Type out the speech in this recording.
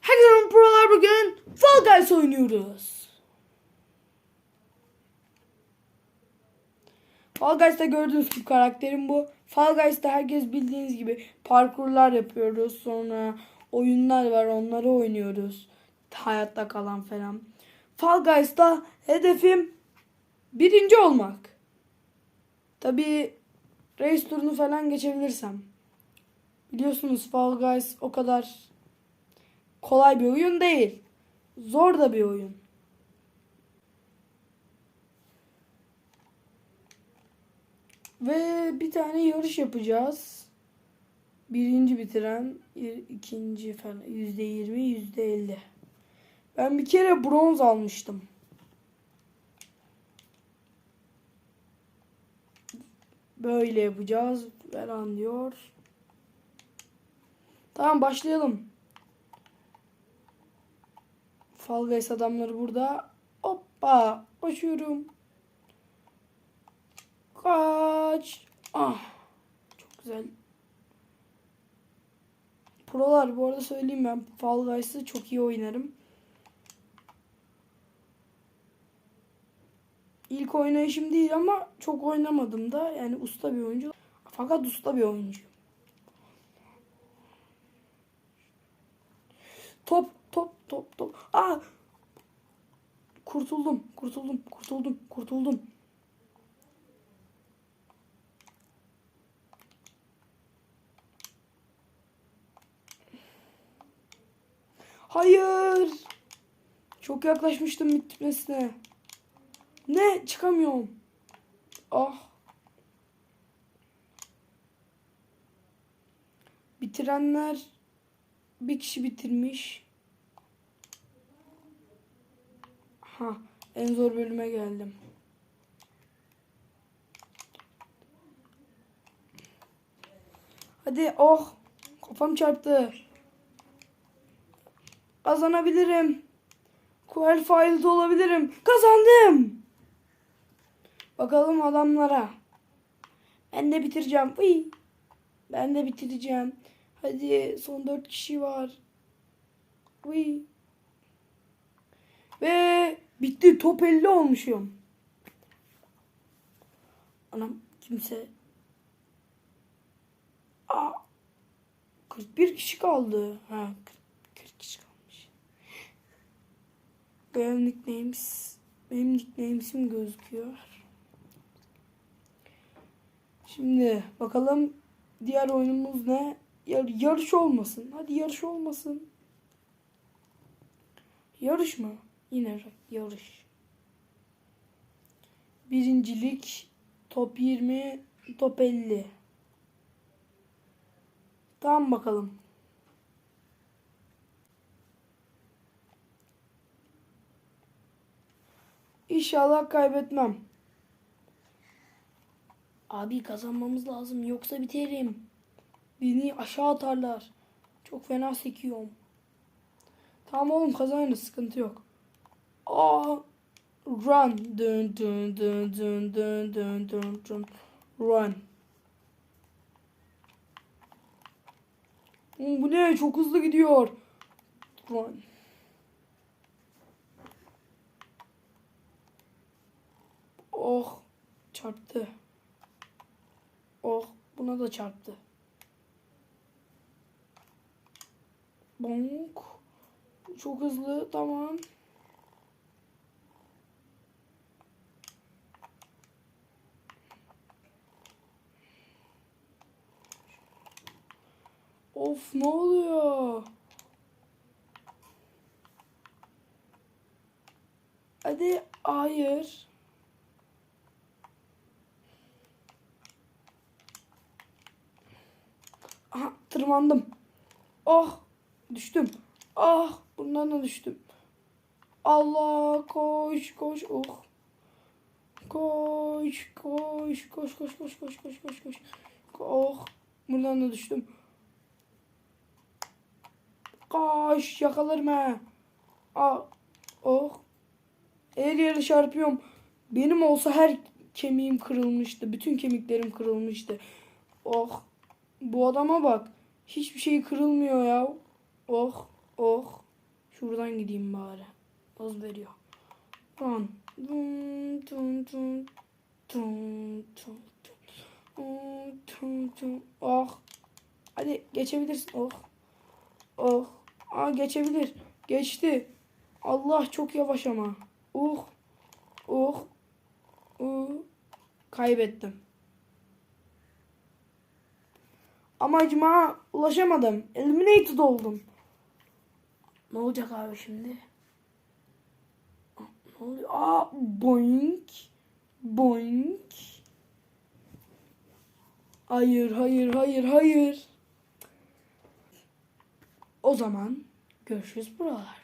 Herkese prolar bugün Fall Guys oynuyoruz. Fall Guys'ta gördüğünüz gibi karakterim bu. Fall Guys'ta herkes bildiğiniz gibi parkurlar yapıyoruz. Sonra oyunlar var onları oynuyoruz. Hayatta kalan falan. Fall Guys'ta hedefim birinci olmak. Tabi race turunu falan geçebilirsem. Biliyorsunuz Fall Guys o kadar kolay bir oyun değil. Zor da bir oyun. Ve bir tane yarış yapacağız. Birinci bitiren, ikinci falan yüzde yirmi, yüzde elli. Ben bir kere bronz almıştım. Böyle yapacağız falan diyor. Tamam başlayalım. Fall adamları burada. Hoppa. Koşuyorum. Kaç. Ah. Çok güzel. Prolar bu arada söyleyeyim ben Fall çok iyi oynarım. İlk oynayışım değil ama çok oynamadım da yani usta bir oyuncu. Fakat usta bir oyuncu. Top top top top. Aa! Kurtuldum, kurtuldum, kurtuldum, kurtuldum. Hayır. Çok yaklaşmıştım bitmesine. Ne? Çıkamıyorum. Ah. Bitirenler bir kişi bitirmiş. Ha, en zor bölüme geldim. Hadi oh kafam çarptı. Kazanabilirim. Qualified olabilirim. Kazandım. Bakalım adamlara. Ben de bitireceğim. Uy. Ben de bitireceğim. Hadi son dört kişi var. Uy. Ve bitti. Top 50 olmuşum. Anam kimse. Aa, 41 kişi kaldı. Ha 40, 40 kişi kalmış. Benim nicknames benim nicknames'im gözüküyor. Şimdi bakalım diğer oyunumuz ne? Yar yarış olmasın. Hadi yarış olmasın. Yarış mı? Yine yarış. Birincilik top 20 top 50. Tamam bakalım. İnşallah kaybetmem. Abi kazanmamız lazım yoksa biterim. Beni aşağı atarlar. Çok fena sekiyorum. Tamam oğlum kazanırız sıkıntı yok. Aa, run. Dun dun dun dun dun dun dun dun. Run. Oğlum bu ne? Çok hızlı gidiyor. Run. Oh. Çarptı. Oh. Buna da çarptı. Bonk. Çok hızlı. Tamam. Of ne oluyor? Hadi hayır. Aha tırmandım. Oh düştüm. Ah bundan da düştüm. Allah koş koş oh. Koş koş koş koş koş koş koş koş koş. Oh buradan da düştüm. Koş yakalarım ha. Ah, oh. Her yere çarpıyorum. Benim olsa her kemiğim kırılmıştı. Bütün kemiklerim kırılmıştı. Oh. Bu adama bak. Hiçbir şey kırılmıyor ya. Oh. Oh. Şuradan gideyim bari. Hız veriyor. Dun. Oh. Hadi geçebilirsin. Oh. Oh. Aa geçebilir. Geçti. Allah çok yavaş ama. Uh. Uh. Uh. Kaybettim. Amacıma ulaşamadım. Eliminated oldum. Ne olacak abi şimdi? Ne oluyor? Aa, boink. Boink. Hayır, hayır, hayır, hayır. O zaman görüşürüz buralar.